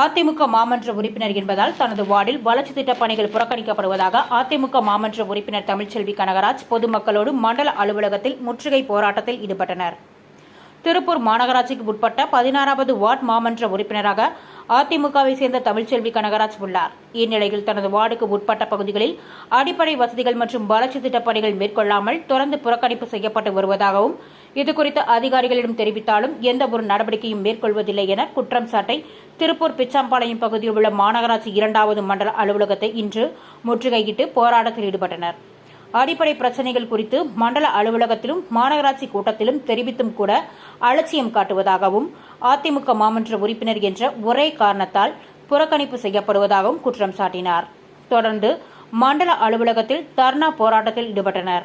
அதிமுக மாமன்ற உறுப்பினர் என்பதால் தனது வார்டில் வளர்ச்சி திட்டப் பணிகள் புறக்கணிக்கப்படுவதாக அதிமுக மாமன்ற உறுப்பினர் தமிழ்ச்செல்வி கனகராஜ் பொதுமக்களோடு மண்டல அலுவலகத்தில் முற்றுகை போராட்டத்தில் ஈடுபட்டனர். திருப்பூர் மாநகராட்சிக்கு உட்பட்ட பதினாறாவது வார்டு மாமன்ற உறுப்பினராக அதிமுகவை சேர்ந்த தமிழ்ச்செல்வி கனகராஜ் உள்ளார். இந்நிலையில் தனது வார்டுக்கு உட்பட்ட பகுதிகளில் அடிப்படை வசதிகள் மற்றும் வளர்ச்சி திட்டப் பணிகள் மேற்கொள்ளாமல் தொடர்ந்து புறக்கணிப்பு செய்யப்பட்டு வருவதாகவும் இதுகுறித்து அதிகாரிகளிடம் தெரிவித்தாலும் எந்த ஒரு நடவடிக்கையும் மேற்கொள்வதில்லை என குற்றம் சாட்டை திருப்பூர் பிச்சாம்பாளையம் பகுதியில் உள்ள மாநகராட்சி இரண்டாவது மண்டல அலுவலகத்தை இன்று முற்றுகையிட்டு போராட்டத்தில் ஈடுபட்டனர். அடிப்படை பிரச்சனைகள் குறித்து மண்டல அலுவலகத்திலும் மாநகராட்சி கூட்டத்திலும் தெரிவித்தும் கூட அலட்சியம் காட்டுவதாகவும் அதிமுக மாமன்ற உறுப்பினர் என்ற ஒரே காரணத்தால் புறக்கணிப்பு செய்யப்படுவதாகவும் குற்றம் சாட்டினார். தொடர்ந்து மண்டல அலுவலகத்தில் தர்ணா போராட்டத்தில் ஈடுபட்டனர்.